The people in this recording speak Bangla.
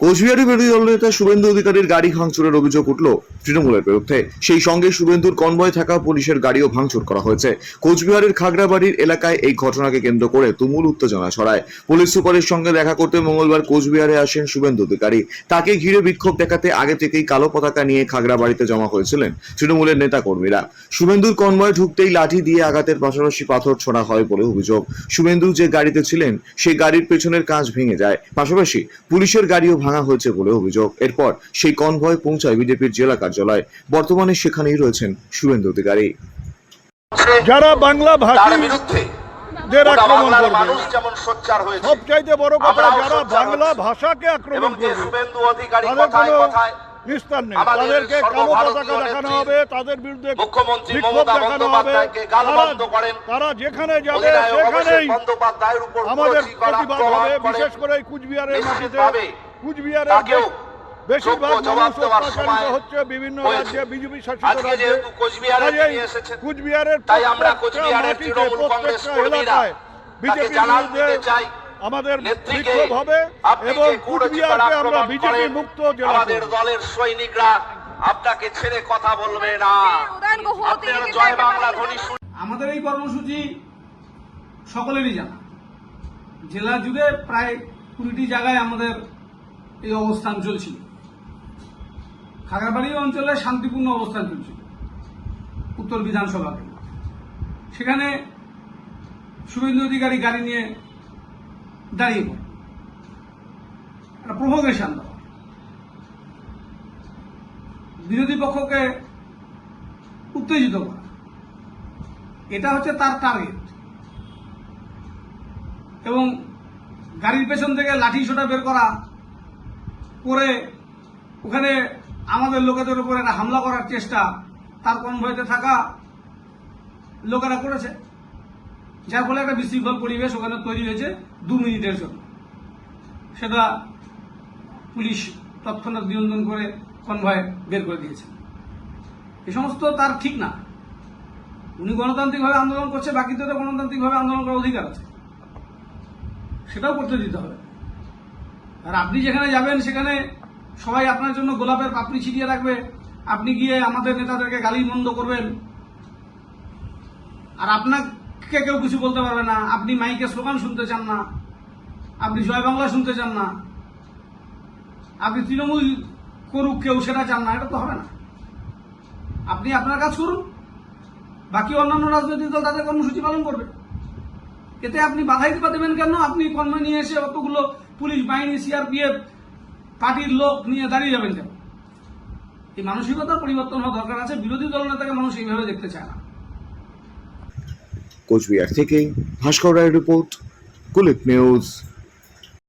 কোচবিহারের বিরোধী দলনেতা শুভেন্দু অধিকারীর গাড়ি ভাঙচুরের অভিযোগ উঠল তৃণমূলের বিরুদ্ধে। সেই সঙ্গে শুভেন্দুর কনভয় থাকা পুলিশের গাড়িও ভাঙচুর করা হয়েছে। কোচবিহারের খাগড়াবাড়ির এলাকায় এই ঘটনাকে কেন্দ্র করে তুমুল উত্তেজনা ছড়ায়। পুলিশ সুপারের সঙ্গে দেখা করতে মঙ্গলবার কোচবিহারে আসেন শুভেন্দু অধিকারী। তাকে ঘিরে বিক্ষোভ দেখাতে আগে থেকেই কালো পতাকা নিয়ে খাগড়াবাড়িতে জমা হয়েছিলেন তৃণমূলের নেতা কর্মীরা শুভেন্দুর কনভয় ঢুকতেই লাঠি দিয়ে আঘাতের পাশাপাশি পাথর ছোড়া হয় বলে অভিযোগ। শুভেন্দু যে গাড়িতে ছিলেন, সেই গাড়ির পেছনের কাঁচ ভেঙে যায়। পাশাপাশি পুলিশের গাড়িও ভাঙা হয়েছে বলে অভিযোগ। এরপর সেই কনভয় পৌঁছায় বিজেপির জেলা কার্যালয়। বর্তমানে সেখানেই রয়েছেন শুভেন্দু অধিকারী। যারা বাংলা তার ভাষী বিরুদ্ধে আক্রমণ করবে মানুষ যেমন সোচ্চার হয়েছে সবচাইতে বড় কথা যারা বাংলা ভাষাকে আক্রমণ করবে তাদের কোনো নিস্তার নেই। তাদেরকে কালো পতাকা দেখানো হবে তাদের বিরুদ্ধে বিক্ষোভ দেখানো হবে। তারা- যেখানে যাবে সেখানেই আমাদের প্রতিবাদ হবে বিশেষ করে কুচবিহারের মাটিতে। তাকেও বেশিরভাগ মানুষ অত্যাচারিত হচ্ছে বিভিন্ন রাজ্যে বিজেপি শাসিত রাজ্যে। কোচবিহারে কুচবিহারের প্রত্যেকটা এলাকায় বিরুদ্ধে আমাদের বিক্ষোভ হবে এবং যে কুচবিহারকে আমরা বিজেপি মুক্ত জেলা আমাদের দলের সৈনিকরা আপনাকে ছেড়ে কথা বলবে না। উদয়ন গুহ আপনারা জয় বাংলা ধ্বনি আমাদের এই কর্মসূচি সকলেরই জানা। জেলা জুড়ে প্রায় কুড়িটি জায়গায় আমাদের এই অবস্থান চলছিল। খাগড়াবাড়ি অঞ্চলে শান্তিপূর্ণ অবস্থান চলছিল, উত্তর বিধানসভা সেখানে শুভেন্দু অধিকারী গাড়ি নিয়ে দাঁড়িয়ে পড়ে। একটা প্রভোকেশন দেওয়া। বিরোধী পক্ষকে উত্তেজিত করা। এটা হচ্ছে তার টার্গেট এবং গাড়ির পেছন থেকে লাঠি সোটা বের করা করে ওখানে আমাদের লোকেদের উপর একটা হামলা করার চেষ্টা, তার কনভয়তে থাকা লোকেরা করেছে। যার ফলে একটা বিশৃঙ্খল পরিবেশ ওখানে তৈরি হয়েছে দু মিনিটের জন্য। সেটা পুলিশ তৎক্ষণাৎ নিয়ন্ত্রণ করে কনভয় বের করে দিয়েছে। এ সমস্ত তার ঠিক না। উনি গণতান্ত্রিকভাবে আন্দোলন করছে, বাকিদের তো গণতান্ত্রিকভাবে আন্দোলন করার অধিকার আছে। সেটাও করতে দিতে হবে। আর আপনি যেখানে যাবেন, সেখানে সবাই আপনার জন্য গোলাপের পাপড়ি ছিটিয়ে রাখবে। আপনি গিয়ে আমাদের নেতাদেরকে গালি মন্দ করবেন। আর আপনাকে কেউ কিছু বলতে পারবে না। আপনি মাইকে স্লোগান শুনতে চান না। আপনি জয় বাংলা শুনতে চান না। আপনি তৃণমূল করুক কেউ, সেটা চান না। এটা তো হবে না। আপনি আপনার কাজ করুন। বাকি অন্যান্য রাজনৈতিক দল তাদের কর্মসূচি পালন করবে। এতে আপনি বাধাই দিতে দেবেন কেন? আপনি কর্ম নিয়ে এসে অতগুলো পুলিশ বাহিনী সিআরপিএফ পার্টির লোক নিয়ে দাঁড়িয়ে যাবেন কেন? এই মানসিকতার পরিবর্তন হওয়া দরকার আছে। বিরোধী দল নেতাকে মানুষ এইভাবে দেখতে চায় না। কোচবিহার থেকে ভাস্কর রায়ের রিপোর্ট কুলিক নিউজ